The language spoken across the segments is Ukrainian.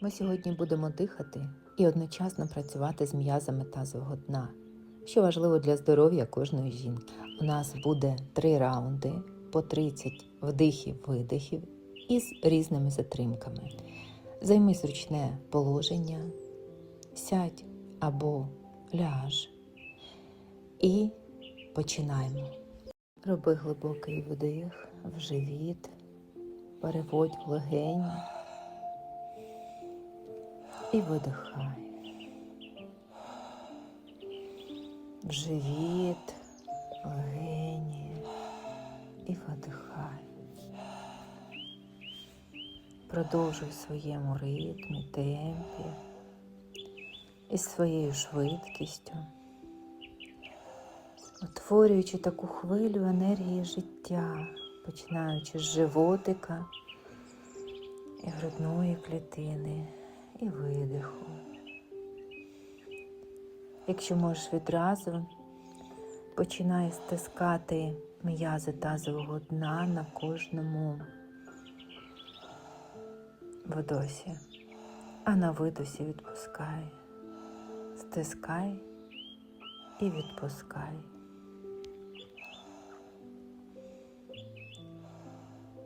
Ми сьогодні будемо дихати і одночасно працювати з м'язами тазового дна, що важливо для здоров'я кожної жінки. У нас буде три раунди по 30 вдихів-видихів із різними затримками. Займи зручне положення, сядь або ляж і починаємо. Роби глибокий вдих в живіт, переводь в легені і видихай. В живіт, легені і видихай. Продовжуй в своєму ритмі, темпі із своєю швидкістю, утворюючи таку хвилю енергії життя, починаючи з животика і грудної клітини і видиху. Якщо можеш відразу, починай стискати м'язи тазового дна на кожному вдосі, а на видосі відпускай. Стискай і відпускай.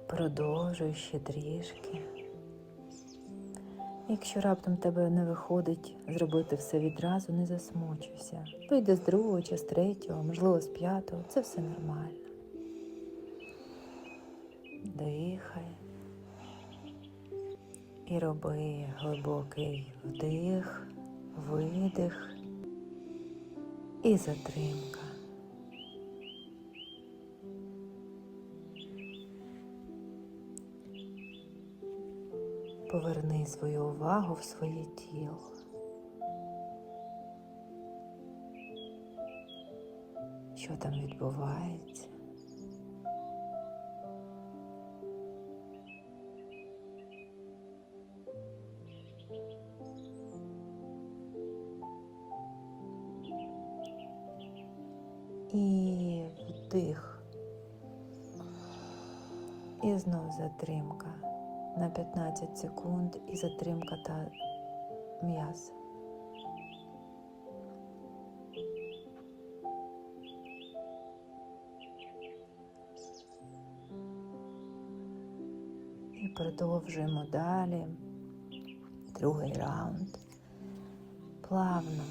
Продовжуй ще трішки. Якщо раптом тебе не виходить зробити все відразу, не засмучуйся. Вийди з другого чи з третього, можливо, з п'ятого, це все нормально. Дихай і роби глибокий вдих, видих і затримка. Поверни свою увагу в своє тіло. Що там відбувається? І вдих. І знов затримка на 15 секунд і затримка та м'яса. І продовжуємо далі. Другий раунд. Плавно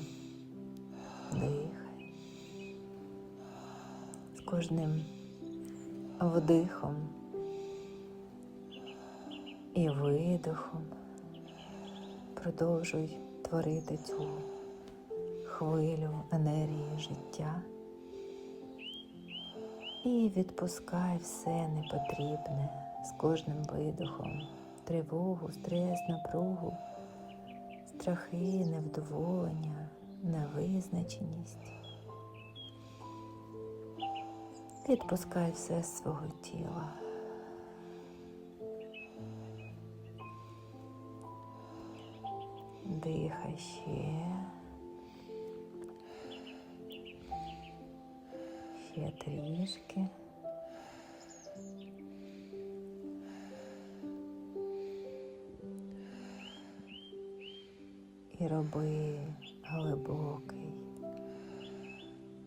дихай. З кожним вдихом і видихом продовжуй творити цю хвилю енергії життя і відпускай все непотрібне з кожним видихом, тривогу, стрес, напругу, страхи, невдоволення, невизначеність. Відпускай все з свого тіла. Дихай ще. Ще трішки. І роби глибокий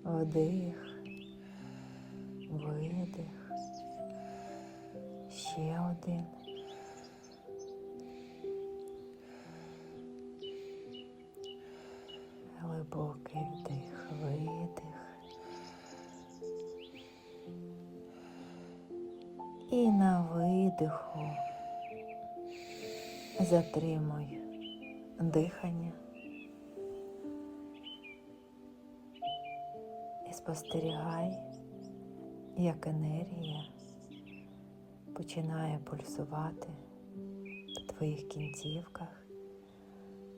вдих, видих, ще один. І на видиху затримуй дихання і спостерігай, як енергія починає пульсувати в твоїх кінцівках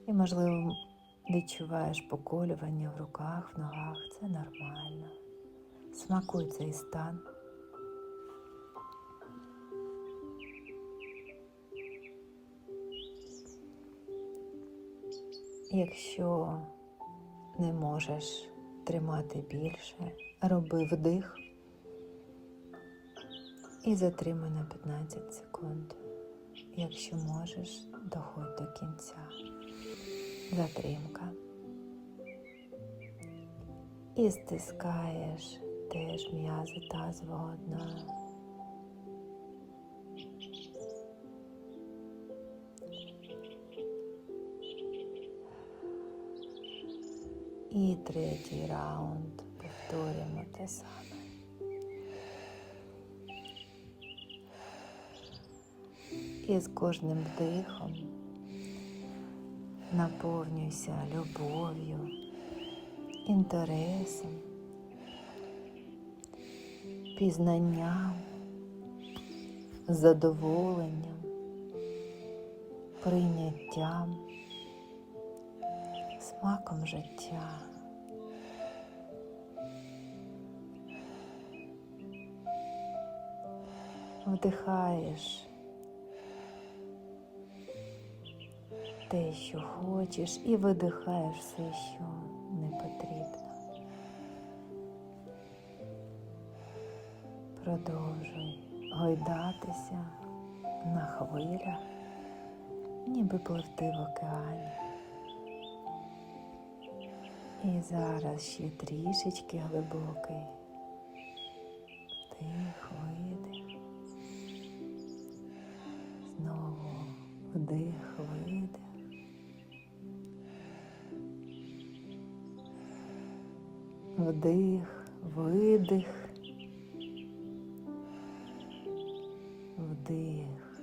і, можливо, відчуваєш поколювання в руках, в ногах. Це нормально. Смакуй цей стан. Якщо не можеш тримати більше, роби вдих і затримай на 15 секунд. якщо можеш, доходь до кінця. Затримка. І стискаєш теж м'язи тазового дна. І третій раунд. Повторюємо те саме. І з кожним вдихом наповнюйся любов'ю, інтересом, пізнанням, задоволенням, прийняттям, смаком життя. Вдихаєш те, що хочеш, і видихаєш все, що не потрібно. Продовжуй гойдатися на хвилях, ніби пливти в океані. І зараз ще трішечки глибокий вдих, видих. Знову вдих, видих. Вдих, видих. Вдих.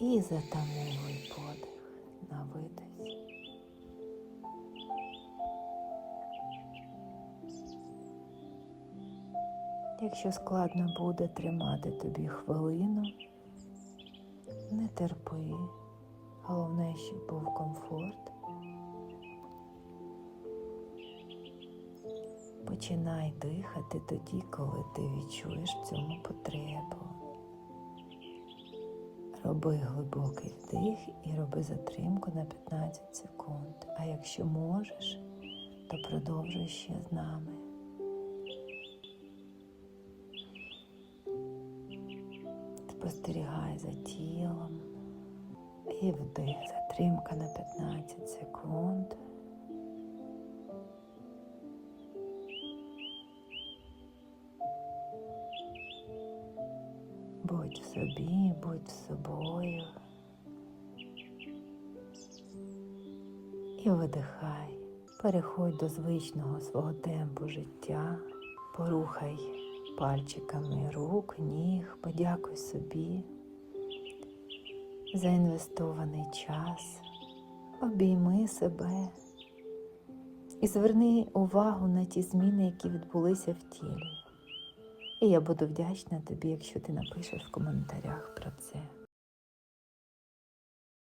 І затамовуй подих на видих. Якщо складно буде тримати тобі хвилину, не терпи. Головне, щоб був комфорт. Починай дихати тоді, коли ти відчуєш цьому потребу. Роби глибокий вдих і роби затримку на 15 секунд. А якщо можеш, то продовжуй ще з нами. Спостерігай за тілом. І вдих, затримка на 15 секунд. Будь в собі, будь з собою. І видихай. Переходь до звичного свого темпу життя, порухай пальчиками рук, ніг, подякуй собі за інвестований час, обійми себе і зверни увагу на ті зміни, які відбулися в тілі. І я буду вдячна тобі, якщо ти напишеш в коментарях про це.